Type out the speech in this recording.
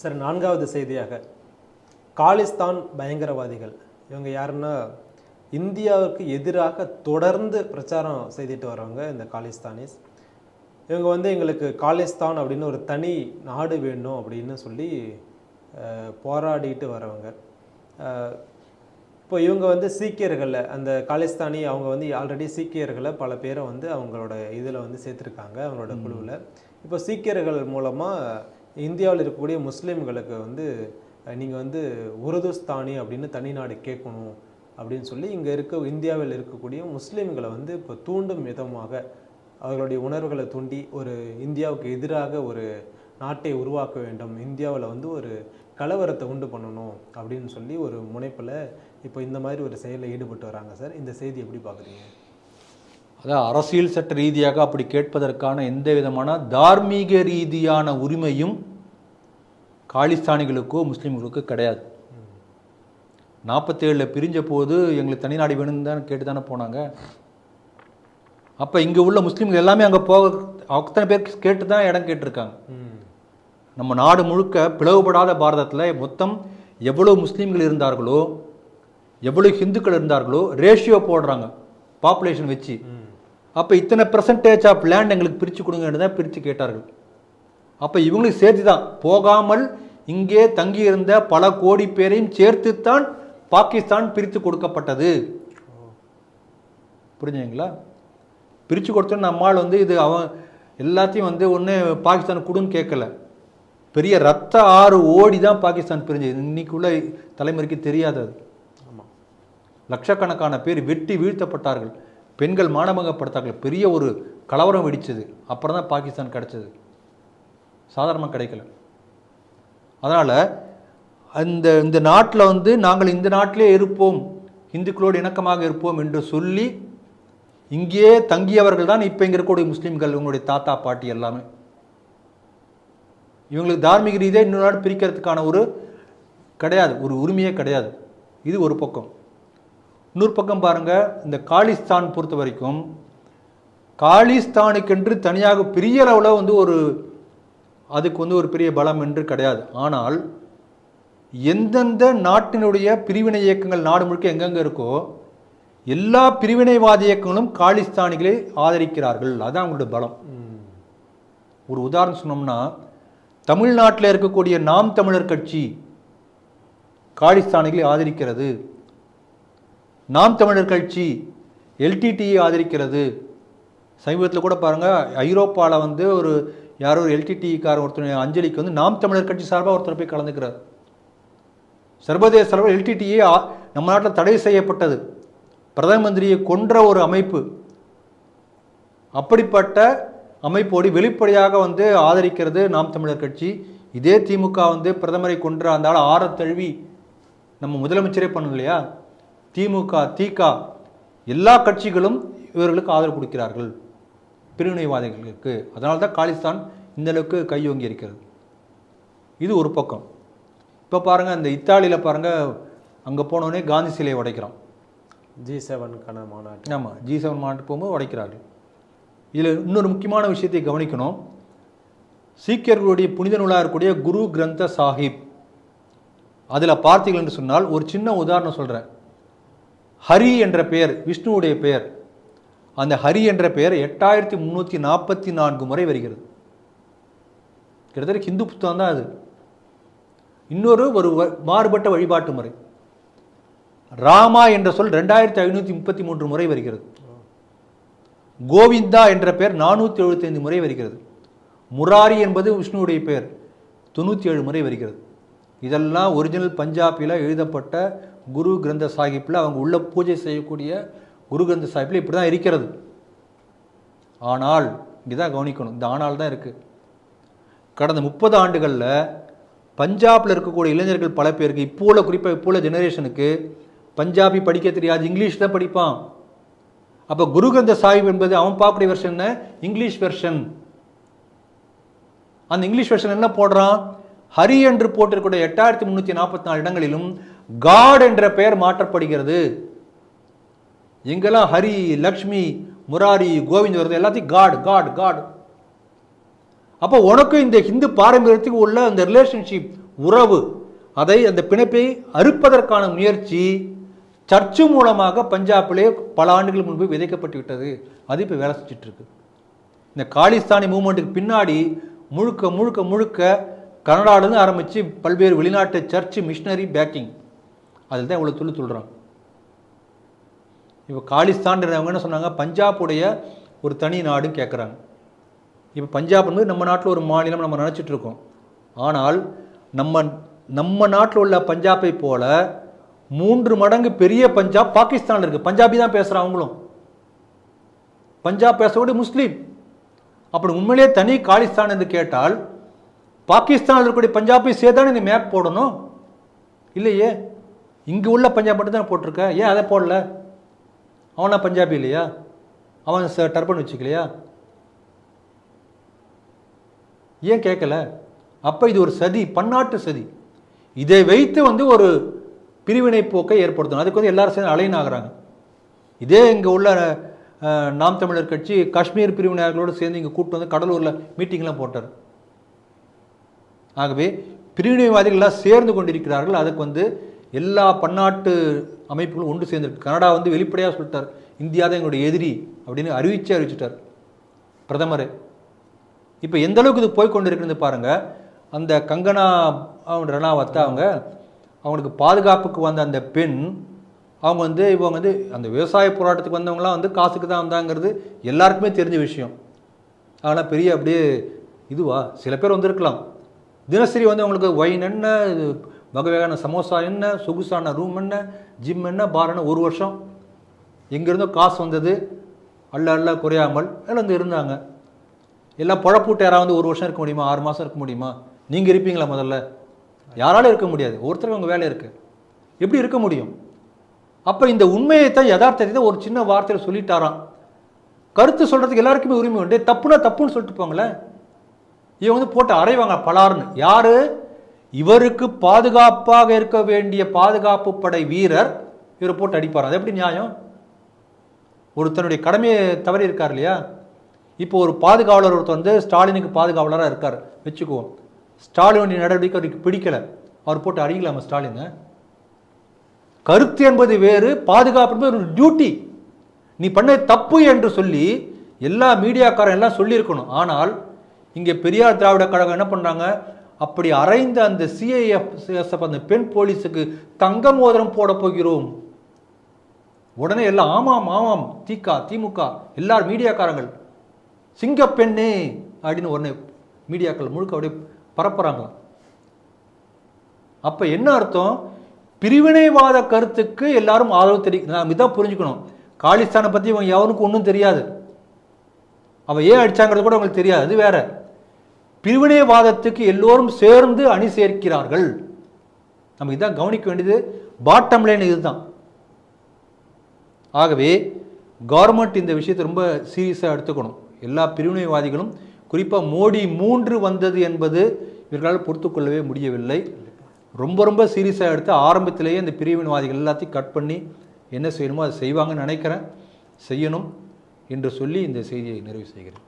Sir நான்காவது செய்தியாக காலிஸ்தான் பயங்கரவாதிகள். இவங்க யாருன்னா இந்தியாவுக்கு எதிராக தொடர்ந்து பிரச்சாரம் செய்துட்டு வரவங்க இந்த காலிஸ்தானிஸ். இவங்க வந்து எங்களுக்கு காலிஸ்தான் அப்படின்னு ஒரு தனி நாடு வேணும் அப்படின்னு சொல்லி போராடிட்டு வரவங்க இப்போ இவங்க வந்து சீக்கியர்களை அந்த காலிஸ்தானி அவங்க வந்து ஆல்ரெடி சீக்கியர்களை பல பேரை வந்து அவங்களோட இதில் வந்து சேர்த்துருக்காங்க அவங்களோட குழுவில். இப்போ சீக்கியர்கள் மூலமாக இந்தியாவில் இருக்கக்கூடிய முஸ்லீம்களுக்கு வந்து நீங்கள் வந்து உருதுஸ்தானி அப்படின்னு தனி நாடு கேட்கணும் அப்படின்னு சொல்லி இங்கே இருக்க இந்தியாவில் இருக்கக்கூடிய முஸ்லீம்களை வந்து இப்போ தூண்டும் விதமாக அவர்களுடைய உணர்வுகளை தூண்டி ஒரு இந்தியாவுக்கு எதிராக ஒரு நாட்டை உருவாக்க வேண்டும். இந்தியாவில் வந்து ஒரு கலவரத்தை உண்டு பண்ணணும் அப்படின்னு சொல்லி ஒரு முனைப்பில் இப்போ இந்த மாதிரி ஒரு செயலில் ஈடுபட்டு வராங்க சார். இந்த செய்தி எப்படி பார்க்குறீங்க அதாவது அரசியல் சட்ட ரீதியாக அப்படி கேட்பதற்கான எந்த விதமான தார்மீக ரீதியான உரிமையும் காலிஸ்தானிகளுக்கோ முஸ்லீம்களுக்கோ கிடையாது. நாற்பத்தேழில் பிரிஞ்ச போது எங்களுக்கு தனிநாடு வேணும்னு தான் கேட்டு தானே போனாங்க. அப்போ இங்கே உள்ள முஸ்லீம்கள் எல்லாமே அங்கே போக அத்தனை பேர் கேட்டு தான் இடம் கேட்டிருக்காங்க. நம்ம நாடு முழுக்க பிளவுபடாத பாரதத்தில் மொத்தம் எவ்வளோ முஸ்லீம்கள் இருந்தார்களோ எவ்வளோ ஹிந்துக்கள் இருந்தார்களோ ரேஷியோ போடுறாங்க பாப்புலேஷன் வச்சு. அப்போ இத்தனை பெர்சன்டேஜ் ஆஃப் லேண்ட் எங்களுக்கு பிரித்து கொடுங்கன்னு தான் பிரித்து கேட்டார்கள். அப்போ இவங்களுக்கு சேர்த்து தான் போகாமல் இங்கே தங்கியிருந்த பல கோடி பேரையும் சேர்த்துத்தான் பாகிஸ்தான் பிரித்து கொடுக்கப்பட்டது. புரிஞ்சுங்களா பிரித்து கொடுத்தோன்னு நம்மால் வந்து இது அவன் எல்லாத்தையும் வந்து ஒன்று பாகிஸ்தான் கொடுன்னு கேட்கல. பெரிய ரத்த ஆறு ஓடி தான் பாகிஸ்தான் பிரிஞ்சது. இன்னைக்குள்ள தலைமுறைக்கு தெரியாது அது ஆமாம் லட்சக்கணக்கான பேர் வெட்டி வீழ்த்தப்பட்டார்கள். பெண்கள் மானபங்கப்படுத்தார்கள் பெரிய ஒரு கலவரம் வெடிச்சது. அப்புறம் தான் பாகிஸ்தான் கிடச்சது. சாதாரணமாக கிடைக்கல. அதனால் அந்த இந்த நாட்டில் வந்து நாங்கள் இந்த நாட்டிலே இருப்போம். இந்துக்களோடு இணக்கமாக இருப்போம் என்று சொல்லி இங்கேயே தங்கியவர்கள் தான் இப்போ இங்கே இருக்கக்கூடிய முஸ்லீம்கள் இவங்களுடைய தாத்தா பாட்டி எல்லாமே. இவங்களுக்கு தார்மீக ரீதியாக இன்னொரு நாடு பிரிக்கிறதுக்கான ஒரு கிடையாது. ஒரு உரிமையே கிடையாது. இது ஒரு பக்கம். இன்னொரு பக்கம் பாருங்கள் இந்த காலிஸ்தான் பொறுத்த வரைக்கும் காலிஸ்தானுக்கென்று தனியாக பெரிய அளவில் வந்து ஒரு அதுக்கு வந்து ஒரு பெரிய பலம் என்று கிடையாது. ஆனால் எந்தெந்த நாட்டினுடைய பிரிவினை இயக்கங்கள் நாடு முழுக்க எங்கெங்கே இருக்கோ எல்லா பிரிவினைவாத இயக்கங்களும் காலிஸ்தானிகளை ஆதரிக்கிறார்கள். அதுதான் அவங்களுடைய பலம். ஒரு உதாரணம் சொன்னோம்னா தமிழ்நாட்டில் இருக்கக்கூடிய நாம் தமிழர் கட்சி காலிஸ்தானிகளை ஆதரிக்கிறது. நாம் தமிழர் கட்சி எல்டிடியை ஆதரிக்கிறது. சமீபத்தில் கூட பாருங்கள் ஐரோப்பாவில் வந்து ஒரு யாரோ ஒரு எல்டிடிக்காரன் ஒருத்தர் அஞ்சலிக்கு வந்து நாம் தமிழர் கட்சி சார்பாக ஒருத்தர் போய் கலந்துக்கிறார். சர்வதேச அளவில் எல்டிடிஏ நம்ம நாட்டில் தடை செய்யப்பட்டது. பிரதம மந்திரியை கொன்ற ஒரு அமைப்பு. அப்படிப்பட்ட அமைப்போடு வெளிப்படையாக வந்து ஆதரிக்கிறது நாம் தமிழர் கட்சி. இதே திமுக வந்து பிரதமரை கொன்ற அந்த ஆள் ஆற தழுவி நம்ம முதலமைச்சரே பண்ணணும் இல்லையா? திமுக திக எல்லா கட்சிகளும் இவர்களுக்கு ஆதரவு கொடுக்கிறார்கள். பிரிவினைவாதிகளுக்கு. அதனால தான் காலிஸ்தான் இந்த அளவுக்கு கையோங்கி இருக்கிறது. இது ஒரு பக்கம். இப்போ பாருங்கள் இந்த இத்தாலியில் பாருங்கள் அங்கே போனோடனே காந்தி சிலையை உடைக்கிறான். ஜி செவனுக்கான மாநாட்டு ஆமாம் ஜி செவன் மாநாட்டு போகும்போது உடைக்கிறார்கள். இதில் இன்னொரு முக்கியமான விஷயத்தை கவனிக்கணும். சீக்கியர்களுடைய புனித நூலாக இருக்கக்கூடிய குரு கிரந்த சாஹிப். அதில் பார்த்தீர்கள் என்று சொன்னால் ஒரு சின்ன உதாரணம் சொல்கிறேன் ஹரி என்ற பெயர் விஷ்ணுவுடைய பெயர். அந்த ஹரி என்ற பெயர் எட்டாயிரத்தி முந்நூற்றி நாற்பத்தி நான்கு முறை வருகிறது. கிட்டத்தட்ட ஹிந்து புத்தகம் தான் அது. இன்னொரு ஒரு வ- மாறுபட்ட வழிபாட்டு முறை. ராமா என்ற சொல் ரெண்டாயிரத்தி ஐநூற்றி முப்பத்தி மூன்று முறை வருகிறது. கோவிந்தா என்ற பெயர் நானூற்றி எழுபத்தைந்து முறை வருகிறது. முராரி என்பது விஷ்ணுவுடைய பெயர் தொண்ணூற்றி ஏழு முறை வருகிறது. இதெல்லாம் ஒரிஜினல் பஞ்சாபியில் எழுதப்பட்ட குரு கிரந்த சாஹிப்பில் அவங்க உள்ள பூஜை செய்யக்கூடிய குரு கிரந்த சாஹிப்பில் இப்படி தான் இருக்கிறது. ஆனால் இங்கே தான் கவனிக்கணும் இந்த ஆனால் தான் இருக்குது கடந்த முப்பது ஆண்டுகளில் பஞ்சாபில் இருக்கக்கூடிய இளைஞர்கள் பல பேருக்கு இப்போ உள்ள குறிப்பாக இப்போ உள்ள ஜெனரேஷனுக்கு பஞ்சாபி படிக்க தெரியாது இங்கிலீஷ் தான் படிப்பான். அப்போ குரு கிரந்த சாஹிப் என்பது அவன் பார்க்கக்கூடிய வெர்ஷன் இங்கிலீஷ் வெர்ஷன் அந்த இங்கிலீஷ் வெர்ஷன் என்ன போடுறான்? ஹரி என்று போட்டிருக்கூடிய எட்டாயிரத்தி முந்நூற்றி நாற்பத்தி நாலு இடங்களிலும் காட் என்ற பெயர் மாற்றப்படுகிறது. எங்கெல்லாம் ஹரி லக்ஷ்மி முராரி கோவிந்த் வருது எல்லாத்தையும் காட் காட் காட் அப்போ உனக்கும் இந்த ஹிந்து பாரம்பரியத்துக்கு உள்ள அந்த ரிலேஷன்ஷிப் உறவு அதை அந்த பிணைப்பை அறுப்பதற்கான முயற்சி சர்ச்சு மூலமாக பஞ்சாபிலே பல ஆண்டுகள் முன்பு விதைக்கப்பட்டு விட்டது. அது இப்போ வேலை செஞ்சுட்டு இருக்கு இந்த காலிஸ்தானி மூமெண்ட்டுக்கு பின்னாடி முழுக்க முழுக்க முழுக்க கனடாலேருந்து ஆரம்பித்து பல்வேறு வெளிநாட்டு சர்ச்சு மிஷினரி பேக்கிங் அதில் தான் இவ்வளோ துள்ளு துள்ளுறான். இப்போ காலிஸ்தான்றவங்க என்ன சொன்னாங்க? பஞ்சாபுடைய ஒரு தனி நாடு கேட்குறாங்க இப்போ பஞ்சாப் நம்ம நாட்டில் ஒரு மாநிலம் நம்ம நினச்சிட்டு இருக்கோம். ஆனால் நம்ம நம்ம நாட்டில் உள்ள பஞ்சாபை போல மூன்று மடங்கு பெரிய பஞ்சாப் பாகிஸ்தானில் இருக்குது பஞ்சாபி தான் பேசுகிறான் அவங்களும். பஞ்சாப் பேசக்கூடிய முஸ்லீம். அப்படி உண்மையிலே தனி காலிஸ்தான் என்று கேட்டால் பாகிஸ்தானில் இருக்கக்கூடிய பஞ்சாபை சேர்த்தானே இந்த மேப் போடணும்? இல்லையே. இங்கே உள்ள பஞ்சாப் மட்டும் தான் போட்டிருக்க? ஏன் அதை போடல? அவனா பஞ்சாபி இல்லையா? அவன் ச டர்பன் வச்சுக்கலையா? ஏன் கேட்கல? அப்போ இது ஒரு சதி பன்னாட்டு சதி. இதை வைத்து வந்து ஒரு பிரிவினை போக்கை ஏற்படுத்தணும். அதுக்கு வந்து எல்லாரும் சேர்ந்து அலைன் ஆகுறாங்க. இதே இங்கே உள்ள நாம் தமிழர் கட்சி காஷ்மீர் பிரிவினையாளர்களோடு சேர்ந்து இங்கே கூட்டு வந்து கடலூரில் மீட்டிங்லாம் போட்டார். ஆகவே பிரிவினைவாதிகள்லாம் சேர்ந்து கொண்டிருக்கிறார்கள். அதுக்கு வந்து எல்லா பன்னாட்டு அமைப்புகளும் ஒன்று சேர்ந்திருக்கு. கனடா வந்து வெளிப்படையாக சொல்லிட்டார் இந்தியா தான் எங்களுடைய எதிரி அப்படின்னு அறிவிச்சே அறிவிச்சிட்டார் பிரதமர். இப்போ எந்த அளவுக்கு இது போய் கொண்டிருக்குன்னு பாருங்க அந்த கங்கனா அவங்க ரணாவத்தை அவங்க அவங்களுக்கு பாதுகாப்புக்கு வந்த அந்த பெண் அவங்க வந்து இவங்க வந்து அந்த விவசாய போராட்டத்துக்கு வந்தவங்களாம் வந்து காசுக்கு தான் வந்தாங்கிறது எல்லாருக்குமே தெரிஞ்ச விஷயம். ஆனால் பெரிய அப்படியே இதுவா சில பேர் வந்திருக்கலாம். தினசரி வந்து அவங்களுக்கு ஒயின் என்ன இது வகை வகையான சமோசா என்ன? சொகுசான ரூம் என்ன? ஜிம் என்ன? பார் என்ன? ஒரு வருஷம். எங்கேருந்தோ காசு வந்தது. அல்ல அல்ல குறையாமல். எல்லாம் வந்து இருந்தாங்க. எல்லாம் பொழப்பூட்டு யாராவது ஒரு வருஷம் இருக்க முடியுமா? ஆறு மாதம் இருக்க முடியுமா? நீங்கள் இருப்பீங்களா முதல்ல? யாராலும் இருக்க முடியாது. ஒருத்தருக்கு உங்கள் வேலை இருக்குது எப்படி இருக்க முடியும்? அப்போ இந்த உண்மையை தான் யதார்த்தத்தை ஒரு சின்ன வார்த்தையில் சொல்லிட்டாராம். கருத்து சொல்கிறதுக்கு எல்லாருக்குமே உரிமை உண்டு. தப்புனா தப்புன்னு சொல்லிட்டு போங்களேன். இவங்க வந்து போட்டு அரைவாங்க பலாருன்னு. யார்? இவருக்கு பாதுகாப்பாக இருக்க வேண்டிய பாதுகாப்பு படை வீரர் இவரை போட்டு அடிப்பார். அது எப்படி நியாயம்? ஒரு தன்னுடைய கடமையை தவறி இருக்கார் இல்லையா? இப்போ ஒரு பாதுகாவலர் ஒருத்தர் வந்து ஸ்டாலினுக்கு பாதுகாவலராக இருக்கார். வச்சுக்குவோம். ஸ்டாலினுடைய நடவடிக்கை அவருக்கு பிடிக்கலை. அவர் போட்டு அடிக்கலாமா ஸ்டாலினை? கருத்து என்பது வேறு பாதுகாப்பு என்பது ஒரு டியூட்டி நீ பண்ண தப்பு என்று சொல்லி எல்லா மீடியாக்காரன் எல்லாம் சொல்லியிருக்கணும். ஆனால் இங்கே பெரியார் திராவிட கழகம் என்ன பண்ணுறாங்க அப்படி அரைந்த அந்த சிஐஎஃப் அந்த பெண் போலீஸுக்கு தங்க மோதிரம் போட போகிறோம். உடனே எல்லாம் ஆமாம் ஆமாம் திக திமுக எல்லார் மீடியாக்காரங்கள். சிங்கப்பெண்ணே அப்படின்னு உடனே மீடியாக்கள் முழுக்க அப்படியே பரப்புறாங்க. அப்ப என்ன அர்த்தம்? பிரிவினைவாத கருத்துக்கு எல்லாரும் ஆதரவு தெரியும் நாம் இதான் புரிஞ்சுக்கணும். காலிஸ்தானை பத்தி இவங்க யாருக்கும் ஒன்றும் தெரியாது. அவள் ஏன் அடிச்சாங்கிறது கூட அவங்களுக்கு தெரியாது அது வேற. பிரிவினைவாதத்துக்கு எல்லோரும் சேர்ந்து அணி சேர்க்கிறார்கள். நம்ம இதான் கவனிக்க வேண்டியது. பாட்டம் லைன் இதுதான். ஆகவே கவர்மெண்ட் இந்த விஷயத்தை ரொம்ப சீரியஸாக எடுத்துக்கணும். எல்லா பிரிவினைவாதிகளும் குறிப்பாக மோடி மூன்று வந்தது என்பது இவர்களால் பொறுத்துக்கொள்ளவே முடியவில்லை. ரொம்ப ரொம்ப சீரியஸாக எடுத்து ஆரம்பத்திலேயே இந்த பிரிவினைவாதிகள் எல்லாத்தையும் கட் பண்ணி என்ன செய்யணுமோ அதை செய்வாங்கன்னு நினைக்கிறேன். செய்யணும் என்று சொல்லி இந்த செய்தியை நிறைவு செய்கிறேன்.